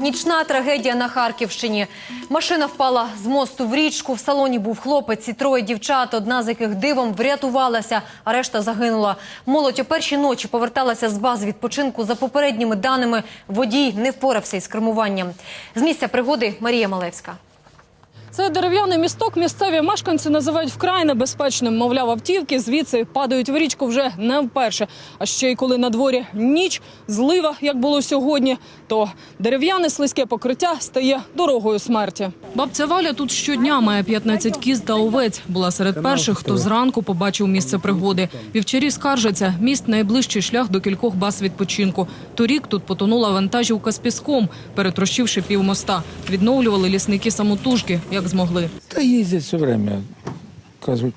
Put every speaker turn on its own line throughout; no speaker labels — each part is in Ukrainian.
Нічна трагедія на Харківщині. Машина впала з мосту в річку. В салоні був хлопець і троє дівчат, одна з яких дивом врятувалася, а решта загинула. Молодь о першій ночі поверталася з бази відпочинку. За попередніми даними, водій не впорався із кермуванням. З місця пригоди Марія Малевська.
Це дерев'яний місток. Місцеві мешканці називають вкрай небезпечним. Мовляв, автівки звідси падають в річку вже не вперше. А ще й коли на дворі ніч, злива, як було сьогодні, то дерев'яне слизьке покриття стає дорогою смерті. Бабця Валя тут щодня має 15 кіз та овець. Була серед перших, хто зранку побачив місце пригоди. Вівчарі скаржаться. Міст найближчий шлях до кількох баз відпочинку. Торік тут потонула вантажівка з піском, перетрощивши півмоста. Відновлювали лісники самотужки, як змогли.
Та їздять все время. Кажуть,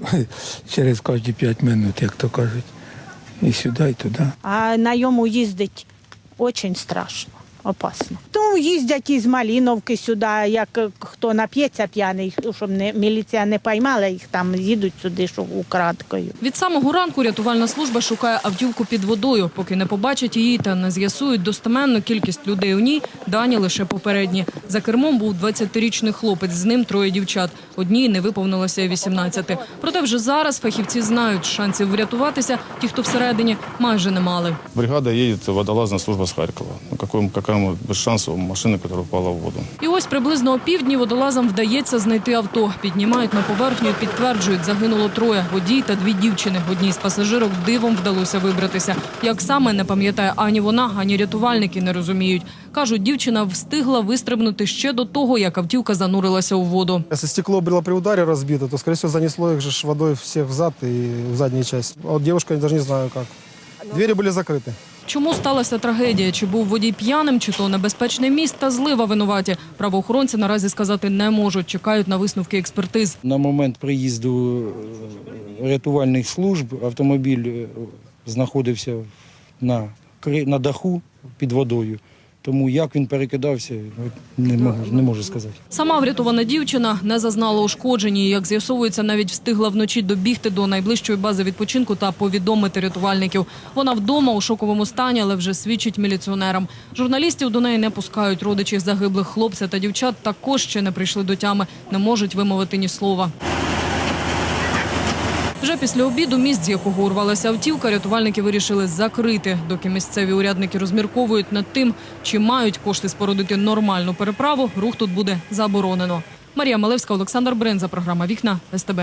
через кожні п'ять минут, як то кажуть. І сюди, і туди.
А на йому їздить дуже страшно, опасно. Їздять із Маліновки сюди, як е, хто нап'ється п'яний, щоб не, міліція не поймала їх там, їдуть сюди, щоб украдкою.
Від самого ранку рятувальна служба шукає автівку під водою. Поки не побачать її та не з'ясують достеменну кількість людей у ній, дані лише попередні. За кермом був 20-річний хлопець, з ним троє дівчат. Одній не виповнилося і 18. Проте вже зараз фахівці знають, шансів врятуватися ті, хто всередині, майже не мали.
Бригада едет, водолазная служба с Харькова. Ну, какой, какая без шансов у машины, которая упала в воду.
І ось приблизно о півдні водолазам вдається знайти авто. Піднімають на поверхню, і підтверджують, загинуло троє водій та дві дівчини. Одній з пасажирок дивом вдалося вибратися. Як саме не пам'ятає ані вона, ані рятувальники не розуміють. кажуть, дівчина встигла вистрибнути ще до того, як автівка занурилася у воду.
Если стекло было при ударе разбито, то, скорее всего, занесло их же ж водой всех взад и в заднюю часть. А вот девушка, я даже не знаю как. Двери были закрыты.
Чому сталася трагедія? Чи був водій п'яним, чи то небезпечний міст злива винуваті? Правоохоронці наразі сказати не можуть. Чекають на висновки експертиз.
На момент приїзду е, рятувальних служб автомобіль е, знаходився на, на даху під водою. Тому як він перекидався, ну, не можу, не можу сказати.
Сама врятована дівчина не зазнала ушкоджень. і, Як з'ясовується, навіть встигла вночі добігти до найближчої бази відпочинку та повідомити рятувальників. Вона вдома у шоковому стані, але вже свідчить міліціонерам. Журналістів до неї не пускають. Родичі загиблих хлопця та дівчат також ще не прийшли до тями, не можуть вимовити ні слова. Вже після обіду міст, з якого урвалася автівка, рятувальники вирішили закрити, доки місцеві урядники розмірковують над тим, чи мають кошти спорудити нормальну переправу. Рух тут буде заборонено. Марія Малевська, Олександр Бренза, програма Вікна СТБ.